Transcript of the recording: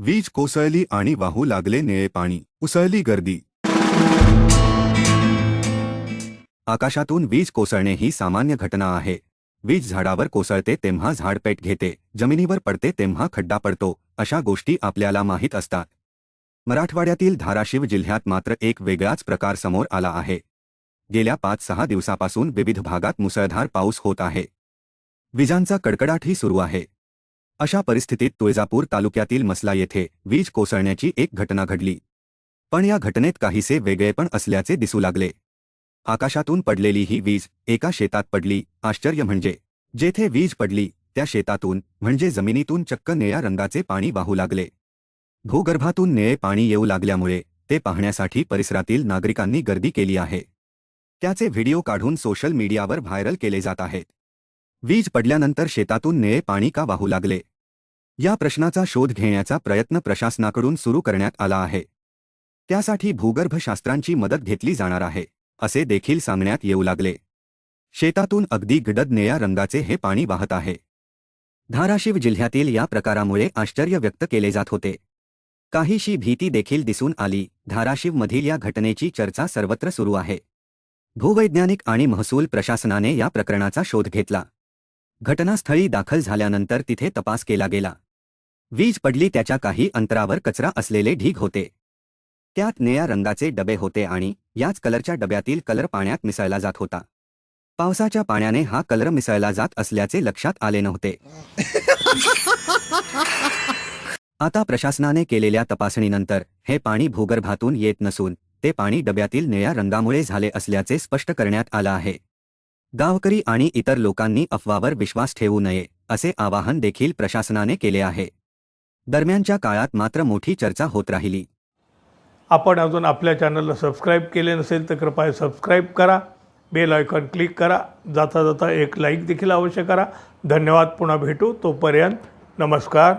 वीज कोसळली आणि वाहू लागले निळे पाणी. उसळली गर्दी. आकाशातून वीज कोसळणे ही सामान्य घटना आहे. वीज झाडावर कोसळते तेव्हा झाड पेट घेते. जमिनीवर पडते तेव्हा खड्डा पडतो. अशा गोष्टी आपल्याला माहीत असतात. मराठवाड्यातील धाराशिव जिल्ह्यात मात्र एक वेगळाच प्रकार समोर आला आहे. गेल्या पाच सहा दिवसापासून विविध भागात मुसळधार पाऊस होत आहे. विजांचा कडकडाटही सुरू आहे. अशा परिस्थितीत तुळजापूर तालुक्यातील मसला येथे वीज कोसळण्याची एक घटना घडली. पण या घटनेत काहीसे वेगळेपण असल्याचे दिसू लागले. आकाशातून पडलेली ही वीज एका शेतात पडली आश्चर्य म्हणजे. जेथे वीज पडली त्या शेतातून म्हणजे जमिनीतून चक्क निळ्या रंगाचे पाणी वाहू लागले. भूगर्भातून निळे पाणी येऊ लागल्यामुळे ते पाहण्यासाठी परिसरातील नागरिकांनी गर्दी केली आहे. त्याचे व्हिडिओ काढून सोशल मीडियावर व्हायरल केले जात आहेत. वीज पडल्यानंतर शेतातून निळे पाणी का वाहू लागले? या प्रश्नाचा शोध घेण्याचा प्रयत्न प्रशासनाकडून सुरू करण्यात आला आहे. त्यासाठी भूगर्भशास्त्रांची मदत घेतली जाणार आहे असे देखील सांगण्यात येऊ लागले. शेतातून अगदी गडद निळ्या रंगाचे हे पाणी वाहत आहे. धाराशिव जिल्ह्यातील या प्रकारामुळे आश्चर्य व्यक्त केले जात होते. काहीशी भीती देखील दिसून आली. धाराशिवमधील या घटनेची चर्चा सर्वत्र सुरू आहे. भूवैज्ञानिक आणि महसूल प्रशासनाने या प्रकरणाचा शोध घेतला. घटनास्थळी दाखल झाल्यानंतर तिथे तपास केला गेला. वीज पडली त्याच्या काही अंतरावर कचरा असलेले ढीग होते. त्यात निळ्या रंगाचे डबे होते आणि याच कलरच्या डब्यातील कलर पाण्यात मिसळला जात होता. पावसाच्या पाण्याने हा कलर मिसळला जात असल्याचे लक्षात आले नव्हते. आता प्रशासनाने केलेल्या तपासणीनंतर हे पाणी भूगर्भातून येत नसून ते पाणी डब्यातील निळ्या रंगामुळे झाले असल्याचे स्पष्ट करण्यात आलं आहे. गावकरी आणि इतर लोकांनी अफवावर विश्वास ठेवू नये असे आवाहन देखील प्रशासनाने केले आहे. दरम्यानच्या काळात मात्र मोठी चर्चा होत राहिली. आपण अजून आपल्या चॅनलला सबस्क्राईब केले नसेल तर कृपया सबस्क्राईब करा बेल आयकॉन क्लिक करा जाता जाता एक लाईक देखील अवश्य करा. धन्यवाद पुन्हा भेटू. तोपर्यंत नमस्कार.